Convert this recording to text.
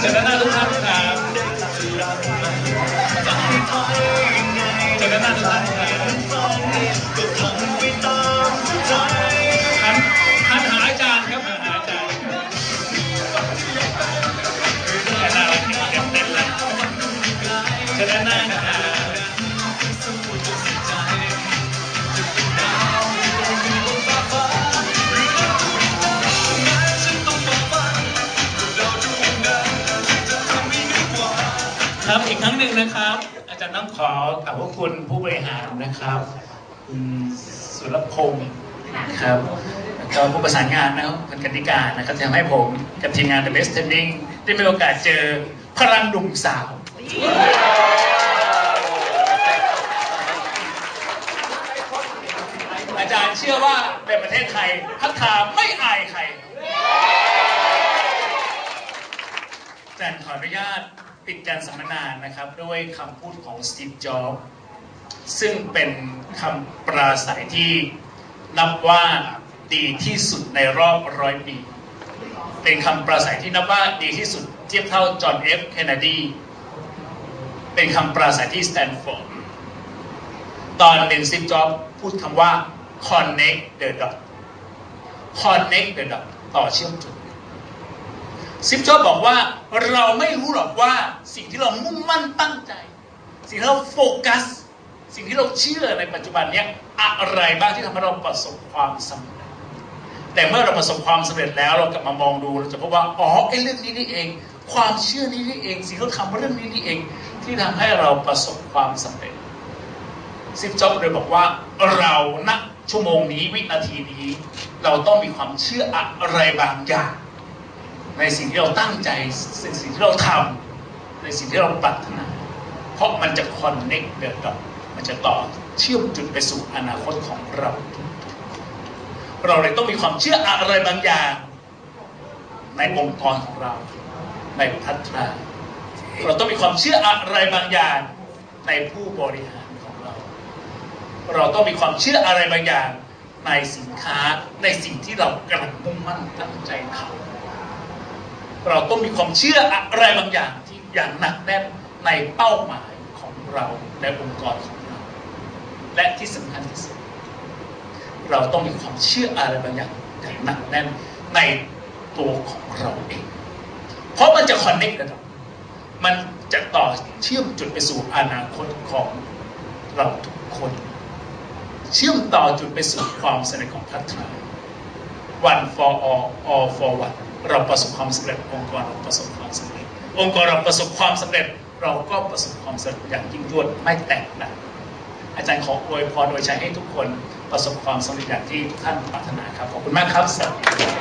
เชิญด้านหน้าทุกท่านครับเชิญด้านหน้าทุกท่านครับ ครับ อีกครั้งหนึ่งนะครับ อาจารย์ต้องขอขอบพระคุณผู้บริหารนะครับคุณสุรพงศ์นะครับแล้วก็ผู้ประสานงานนะครับคุณกติกานะครับที่ทำให้ผมกับทีมงาน The Best Training ได้มีโอกาสเจอพลังหนุ่มสาว อาจารย์เชื่อว่าในประเทศไทยพัฒนาไม่อายใคร จารขออนุญาตปิดการสัมมนานะครับ ด้วยคำพูดของสตีฟจ็อบซึ่งเป็นคำปราศัยที่นับว่าดีที่สุดในรอบร้อยปี เป็นคำปราศัยที่นับว่าดีที่สุดเทียบเท่าจอห์นเอฟเคนเนดี เป็นคำปราศัยที่สแตนฟอร์ด ตอนหนึ่งสตีฟจ็อบพูดคำว่า connect the dot connect the dot ต่อเชื่อมจุด ซิปจ็อบบอกว่าเราไม่รู้หรอกว่าสิ่งที่เรามุ่งมั่นตั้งใจ สิ่งที่เราโฟกัส สิ่งที่เราเชื่อในปัจจุบันเนี้ยอะไรบ้างที่ทำให้เราประสบความสำเร็จ แต่เมื่อเราประสบความสำเร็จแล้วเรากลับมามองดูเราจะพบว่าอ๋อไอ้เรื่องนี้นี่เอง ความเชื่อนี้นี่เอง สิ่งที่เราทำเรื่องนี้นี่เอง ที่ทำให้เราประสบความสำเร็จซิปจ็อบเลยบอกว่าเราณชั่วโมงนี้วินาทีนี้ เราต้องมีความเชื่ออะไรบางอย่าง ในสิ่งที่เราตั้งใจในสิ่งที่เราทำในสิ่งที่เราปรารถนา เพราะมันจะคอนเน็กเดอะดอมันจะต่อเชื่อมจุดไปสู่อนาคตของเราเราเลยต้องมีความเชื่ออะไรบางอย่าง ในองค์กรของเรา ในพัฒนาเราต้องมีความเชื่ออะไรบางอย่างในผู้บริหารของเรา เราต้องมีความเชื่ออะไรบางอย่างในสินค้าในสิ่งที่เรากำลังมุ่งมั่นตั้งใจทำ เราต้องมีความเชื่ออะไรบางอย่างที่อย่างหนักแน่นในเป้าหมายของเราและองค์กรของเรา และที่สำคัญที่สุด เราต้องมีความเชื่ออะไรบางอย่างอย่างหนักแน่นในตัวของเราเอง เพราะมันจะคอนเน็กกันมันจะต่อเชื่อมจุดไปสู่อนาคตของเราทุกคน เชื่อมต่อจุดไปสู่ความสำเร็จของพัฒนา one for all all for one เราประสบความสำเร็จ องค์กรเราประสบความสำเร็จ องค์กรเราประสบความสำเร็จ เราก็ประสบความสำเร็จอย่างยิ่งยวดไม่แตกต่างอาจารย์ขออวยพรโดยใช้ให้ทุกคนประสบความสำเร็จอย่างที่ทุกท่านปรารถนาครับขอบคุณมากครับสวัสดีครับ